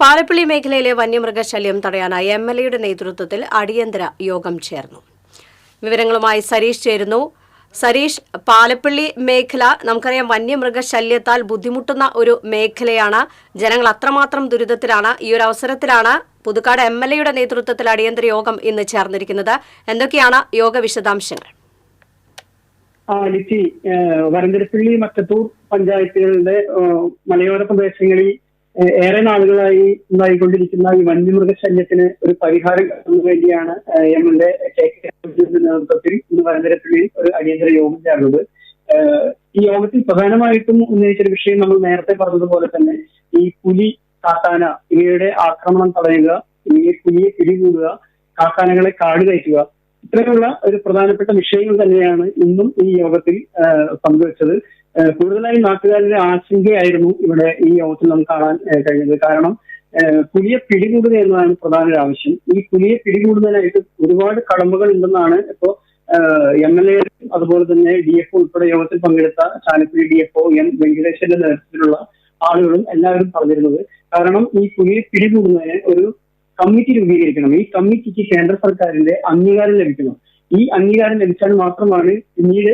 പാലപ്പള്ളി മേഖലയിലെ വന്യമൃഗശല്യം തടയാനായി M L എയുടെ നേതൃത്വത്തിൽ അടിയന്തര യോഗം ചേർന്നു. വിവരങ്ങളുമായി സരീഷ് ചേരുന്നു. സരീഷ് പാലപ്പള്ളി മേഖല നമുക്കറിയാം വന്യമൃഗശല്യത്താൽ ബുദ്ധിമുട്ടുന്ന ഒരു മേഖലയാണ്. ജനങ്ങൾ അത്രമാത്രം ദുരിതത്തിലാണ്. ഈ ഒരു അവസരത്തിലാണ് പുതുക്കാട് എം എൽ എയുടെ നേതൃത്വത്തിൽ അടിയന്തര യോഗം ഇന്ന് ചേർന്നിരിക്കുന്നത്. എന്തൊക്കെയാണ് യോഗ വിശദാംശങ്ങൾ? ഏഹ് വരന്തരപ്പള്ളി മറ്റത്തൂർ പഞ്ചായത്തുകളുടെ മലയോര പ്രദേശങ്ങളിൽ ഏറെ നാളുകളായി ഉണ്ടായിക്കൊണ്ടിരിക്കുന്ന ഈ വന്യമൃഗശല്യത്തിന് ഒരു പരിഹാരം കിട്ടുന്ന വേണ്ടിയാണ് എം എൽ എ കെ നേതൃത്വത്തിൽ ഇന്ന് വരന്തരപ്പള്ളിയിൽ ഒരു അടിയന്തര യോഗം ചേർന്നത്. ഈ യോഗത്തിൽ പ്രധാനമായിട്ടും ഉന്നയിച്ചൊരു വിഷയം നമ്മൾ നേരത്തെ പറഞ്ഞതുപോലെ തന്നെ ഈ പുലി കാട്ടാന ഇവയുടെ ആക്രമണം തടയുക ഇവയെ പുലിയെ പിടികൂടുക കാട്ടാനകളെ കാട് കയറ്റുക ഇത്തരമുള്ള ഒരു പ്രധാനപ്പെട്ട വിഷയങ്ങൾ തന്നെയാണ് ഇന്നും ഈ യോഗത്തിൽ പങ്കുവച്ചത്. കൂടുതലായും നാട്ടുകാരുടെ ആശങ്കയായിരുന്നു ഇവിടെ ഈ യോഗത്തിൽ നമുക്ക് കാണാൻ കഴിഞ്ഞത്. കാരണം പുലിയെ പിടികൂടുക എന്നതാണ് പ്രധാന ഒരു ആവശ്യം. ഈ പുലിയെ പിടികൂടുന്നതിനായിട്ട് ഒരുപാട് കടമ്പകൾ ഉണ്ടെന്നാണ് ഇപ്പോ എം എൽ എ അതുപോലെ തന്നെ ഡി എഫ് ഉൾപ്പെടെ യോഗത്തിൽ പങ്കെടുത്ത Chalakudy D F O N വെങ്കടേശ്വരന്റെ നേതൃത്വത്തിലുള്ള ആളുകളും എല്ലാവരും പറഞ്ഞിരുന്നത്. കാരണം ഈ പുലിയെ പിടികൂടുന്നതിന് ഒരു കമ്മിറ്റി രൂപീകരിക്കണം. ഈ കമ്മിറ്റിക്ക് കേന്ദ്ര സർക്കാരിന്റെ അംഗീകാരം ലഭിക്കണം ഈ അംഗീകാരം ലഭിച്ചാൽ മാത്രമാണ് പിന്നീട്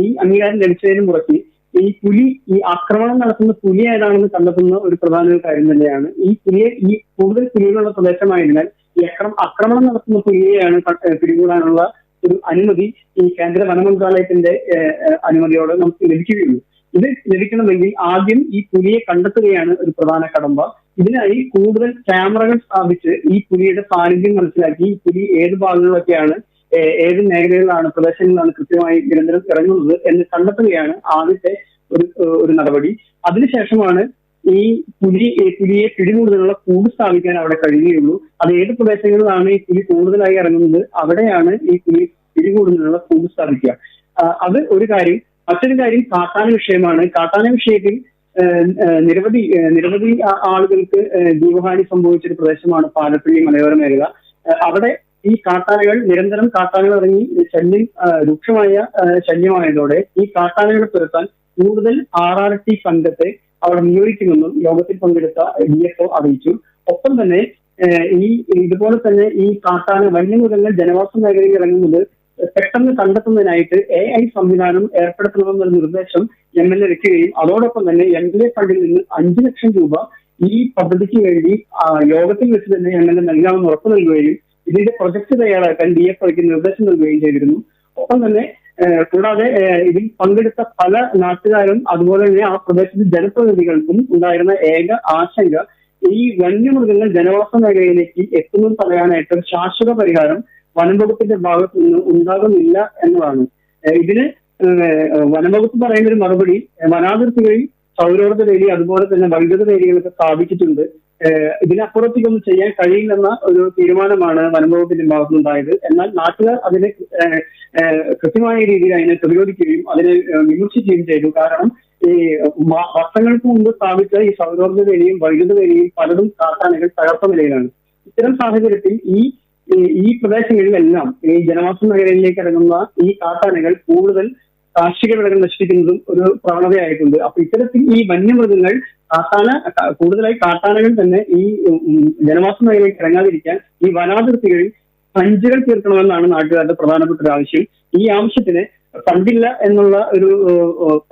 ഈ അംഗീകാരം ലഭിച്ചതിന് മുറയ്ക്ക് ഈ പുലി ഈ ആക്രമണം നടത്തുന്ന പുലി ഏതാണെന്ന് കണ്ടെത്തുന്ന ഒരു പ്രധാന ഒരു കാര്യം തന്നെയാണ്. ഈ പുലിയെ ഈ കൂടുതൽ പുലികളുള്ള പ്രദേശമായതിനാൽ ഈ അക്രമ ആക്രമണം നടത്തുന്ന പുലിയെയാണ് പിടികൂടാനുള്ള ഒരു അനുമതി ഈ കേന്ദ്ര വനമന്ത്രാലയത്തിന്റെ അനുമതിയോടെ നമുക്ക് ലഭിക്കുകയുള്ളൂ. ഇത് ലഭിക്കണമെങ്കിൽ ആദ്യം ഈ പുലിയെ കണ്ടെത്തുകയാണ് ഒരു പ്രധാന കടമ്പ. ഇതിനായി കൂടുതൽ ക്യാമറകൾ സ്ഥാപിച്ച് ഈ പുലിയുടെ സാന്നിധ്യം മനസ്സിലാക്കി. ഈ പുലി ഏത് ഭാഗങ്ങളിലൊക്കെയാണ് ഏത് മേഖലകളിലാണ് പ്രദേശങ്ങളിലാണ് കൃത്യമായി നിരന്തരം ഇറങ്ങുന്നത് എന്ന് കണ്ടെത്തുകയാണ് ആദ്യത്തെ ഒരു ഒരു നടപടി. അതിനുശേഷമാണ് ഈ പുലി പുലിയെ പിടികൂടുന്നതിനുള്ള കൂട് സ്ഥാപിക്കാൻ അവിടെ കഴിയുകയുള്ളൂ. അത് ഏത് പ്രദേശങ്ങളിലാണ് ഈ പുലി കൂടുതലായി ഇറങ്ങുന്നത് അവിടെയാണ് ഈ പുലി പിടികൂടുന്നതിനുള്ള കൂട് സ്ഥാപിക്കുക. അത് ഒരു കാര്യം. മറ്റൊരു കാര്യം കാട്ടാന വിഷയമാണ്. കാട്ടാന വിഷയത്തിൽ നിരവധി നിരവധി ആളുകൾക്ക് ജീവഹാനി സംഭവിച്ച ഒരു പ്രദേശമാണ് പാലപ്പള്ളി മലയോര മേഖല. അവിടെ ഈ കാട്ടാനകൾ നിരന്തരം കാട്ടാനകൾ ഇറങ്ങി ശല്യം രൂക്ഷമായ ശല്യമായതോടെ ഈ കാട്ടാനകളെ തുരത്താൻ കൂടുതൽ ആർ ആർ ടി സംഘത്തെ അവിടെ നിയോഗിക്കുമെന്നും യോഗത്തിൽ പങ്കെടുത്ത ഡി എഫ് ഒ അറിയിച്ചു. ഒപ്പം തന്നെ ഈ ഇതുപോലെ തന്നെ ഈ കാട്ടാന വന്യമൃഗങ്ങൾ ജനവാസ മേഖലയിൽ ഇറങ്ങുന്നത് പെട്ടെന്ന് കണ്ടെത്തുന്നതിനായിട്ട് എ ഐ സംവിധാനം ഏർപ്പെടുത്തണമെന്നൊരു നിർദ്ദേശം എം എൽ എ വെക്കുകയും അതോടൊപ്പം തന്നെ എം എൽ എ ഫണ്ടിൽ നിന്ന് അഞ്ചു ലക്ഷം രൂപ ഈ പദ്ധതിക്ക് വേണ്ടി യോഗത്തിൽ വെച്ച് തന്നെ എം എൽ എ നൽകാമെന്ന് ഉറപ്പു നൽകുകയും ഇതിന്റെ പ്രൊജക്ട് തയ്യാറാക്കാൻ ഡി എഫ് ഐക്ക് നിർദ്ദേശം നൽകുകയും ചെയ്തിരുന്നു. ഒപ്പം തന്നെ കൂടാതെ ഇതിൽ പങ്കെടുത്ത പല നാട്ടുകാരും അതുപോലെ തന്നെ ആ പ്രദേശത്തെ ജനപ്രതിനിധികൾക്കും ഉണ്ടായിരുന്ന ഏക ആശങ്ക ഈ വന്യമൃഗങ്ങൾ ജനവാസ മേഖലയിലേക്ക് എത്തുന്നത് തടയാനായിട്ട് ശാശ്വത പരിഹാരം വനം ഭാഗത്ത് നിന്ന് ഉണ്ടാകുന്നില്ല എന്നതാണ്. ഇതിന് വനംവകുപ്പ് പറയുന്ന ഒരു മറുപടി വനാതിർത്തി വനാതിർത്തികളിൽ സൗരോർജ വേലി അതുപോലെ തന്നെ വൈദ്യുത വേലികളൊക്കെ സ്ഥാപിച്ചിട്ടുണ്ട്. ഇതിനപ്പുറത്തേക്കൊന്നും ചെയ്യാൻ കഴിയില്ലെന്ന ഒരു തീരുമാനമാണ് വനംവകുപ്പിന്റെ ഭാഗത്തുനിന്നുണ്ടായത്. എന്നാൽ നാട്ടുകാർ അതിനെ കൃത്യമായ രീതിയിൽ അതിനെ പ്രതിരോധിക്കുകയും അതിനെ വിമർശിക്കുകയും ചെയ്തു. കാരണം ഈ വർഷങ്ങൾക്ക് മുമ്പ് സ്ഥാപിച്ച ഈ സൗരോർജ വേലിയും വൈദ്യുത വേലിയും പലതും കാട്ടാനകൾ തകർത്ത നിലയിലാണ്. ഇത്തരം സാഹചര്യത്തിൽ ഈ ഈ- പ്രദേശങ്ങളിലെല്ലാം ഈ ജനവാസ മേഖലയിലേക്ക് ഇറങ്ങുന്ന ഈ കാട്ടാനകൾ കൂടുതൽ കാർഷിക വിളകൾ നശിപ്പിക്കുന്നതും ഒരു പ്രവണതയായിട്ടുണ്ട്. അപ്പൊ ഇത്തരത്തിൽ ഈ വന്യമൃഗങ്ങൾ കാട്ടാന കൂടുതലായി കാട്ടാനകൾ തന്നെ ഈ ജനവാസ മേഖലയിലേക്ക് ഇറങ്ങാതിരിക്കാൻ ഈ വനാതിർത്തികളിൽ സഞ്ചികൾ തീർക്കണമെന്നാണ് നാട്ടുകാരുടെ പ്രധാനപ്പെട്ട ഒരു ആവശ്യം. ഈ ആവശ്യത്തിന് ഫണ്ടില്ല എന്നുള്ള ഒരു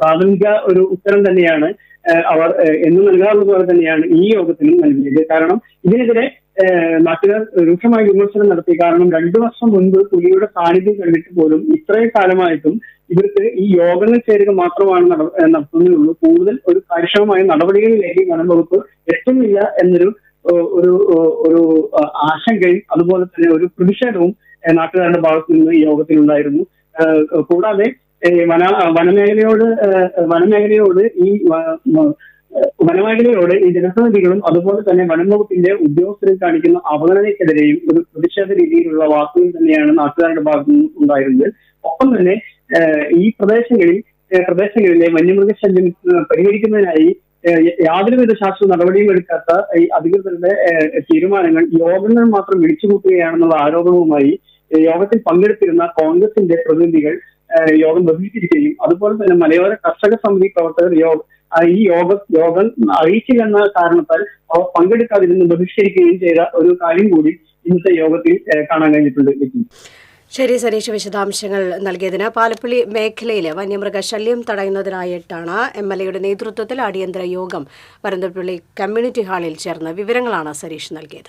പ്രാഥമിക ഒരു ഉത്തരം തന്നെയാണ് അവർ എന്ന് നൽകാറുള്ളത് പോലെ തന്നെയാണ് ഈ യോഗത്തിലും നൽകിയത്. കാരണം ഇതിനെതിരെ നാട്ടുകാർ രൂക്ഷമായ വിമർശനം നടത്തി. കാരണം രണ്ടു വർഷം മുൻപ് പുലിയുടെ സാന്നിധ്യം കണ്ടിട്ട് പോലും ഇത്രയും കാലമായിട്ടും ഇവർക്ക് ഈ യോഗങ്ങൾ ചേരുക മാത്രമാണ് നടത്തുന്നതുള്ളൂ കൂടുതൽ ഒരു കാര്യക്ഷമമായ നടപടികളിലേക്ക് വനം വകുപ്പ് എത്തുന്നില്ല എന്നൊരു ഒരു ഒരു ആശങ്കയും അതുപോലെ തന്നെ ഒരു പ്രതിഷേധവും നാട്ടുകാരുടെ ഭാഗത്തു നിന്ന് ഈ യോഗത്തിൽ ഉണ്ടായിരുന്നു കൂടാതെ വന വനമേഖലയോട് വനമേഖലയോട് ഈ വനമേഖലയോട് ഈ ജനപ്രതിനിധികളും അതുപോലെ തന്നെ വനം വകുപ്പിന്റെ ഉദ്യോഗസ്ഥരും കാണിക്കുന്ന അവഗണനയ്ക്കെതിരെയും ഒരു പ്രതിഷേധ രീതിയിലുള്ള വാക്കുകൾ തന്നെയാണ് നാട്ടുകാരുടെ ഭാഗത്തു നിന്ന് ഉണ്ടായിരുന്നത്. ഒപ്പം തന്നെ ഈ പ്രദേശങ്ങളിൽ പ്രദേശങ്ങളിലെ വന്യമൃഗശല്യം പരിഹരിക്കുന്നതിനായി യാതൊരുവിധ ശാസ്ത്ര നടപടിയും എടുക്കാത്ത ഈ അധികൃതരുടെ തീരുമാനങ്ങൾ യോഗങ്ങൾ മാത്രം വിളിച്ചുകൂട്ടുകയാണെന്നുള്ള ആരോപണവുമായി യോഗത്തിൽ പങ്കെടുത്തിരുന്ന കോൺഗ്രസിന്റെ പ്രതിനിധികൾ യോഗം ബഹിഷ്കരിക്കുകയും അതുപോലെ തന്നെ മലയോര കർഷക സമിതി പ്രവർത്തകർ യോഗ ഈ യോഗ യോഗം അറിയിച്ചില്ലെന്ന കാരണത്താൽ അവർ പങ്കെടുക്കാതിരുന്ന് ബഹിഷ്കരിക്കുകയും ചെയ്ത ഒരു കാര്യം കൂടി ഇന്നത്തെ യോഗത്തിൽ കാണാൻ കഴിഞ്ഞിട്ടുണ്ട്. ശരി സനീഷ് വിശദാംശങ്ങൾ നൽകിയതിന് പാലപ്പള്ളി മേഖലയിലെ വന്യമൃഗശല്യം തടയുന്നതിനായിട്ടാണ് എം എൽ എയുടെ നേതൃത്വത്തിൽ അടിയന്തര യോഗം പരന്തപ്പള്ളി കമ്മ്യൂണിറ്റി ഹാളിൽ ചേർന്ന് വിവരങ്ങളാണ് സനീഷ് നൽകിയത്.